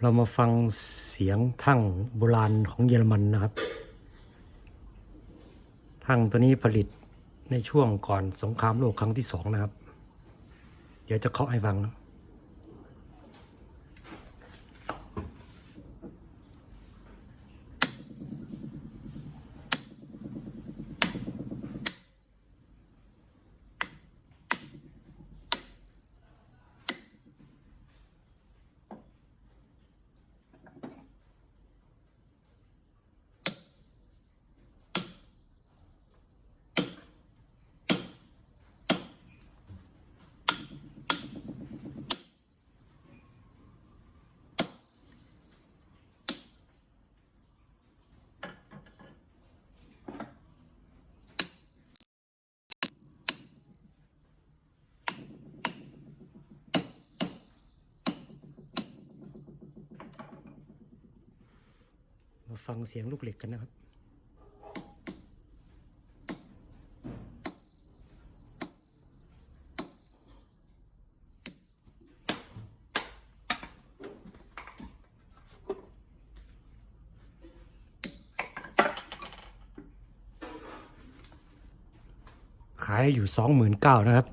เรามาฟังเสียงทั่งโบราณของเยอรมันนะครับ ทั่งตัวนี้ผลิตในช่วงก่อนสงครามโลกครั้งที่สองนะครับ เดี๋ยวจะเคาะให้ฟังนะ มาฟังเสียงลูกเหล็กกันนะครับขายอยู่สองหมื่นเก้านะครับ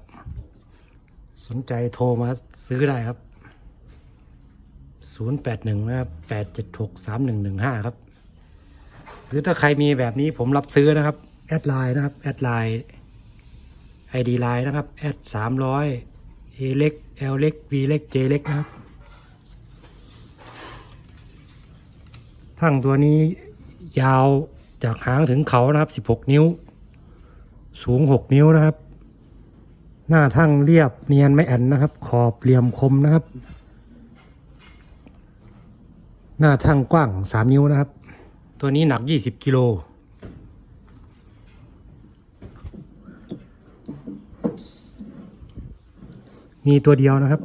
สนใจโทรมาซื้อได้ครับศูนย์แปดหนึ่งนะครับแปดเจ็ดหกสามหนึ่งหนึ่งห้าครับ รือถ้าใครมีแบบนี้ผมรับซื้อนะครับ แอดไลน์นะครับแอดไลน์ไอดีไลน์นะครับแอดสามร้อยเอเล็กเอลเล็กวีเล็กเจเล็กนะครับทั้งตัวนี้ยาวจากหางถึงเขานะครับสิบหกนิ้ว สูงหกนิ้วนะครับ หน้าทั้งเรียบเนียนไม่แอนนะครับ ขอบเหลี่ยมคมนะครับ หน้าทั้งกว้างสามนิ้วนะครับ ตัวนี้หนักยี่สิบกิโล มีตัวเดียวนะครับ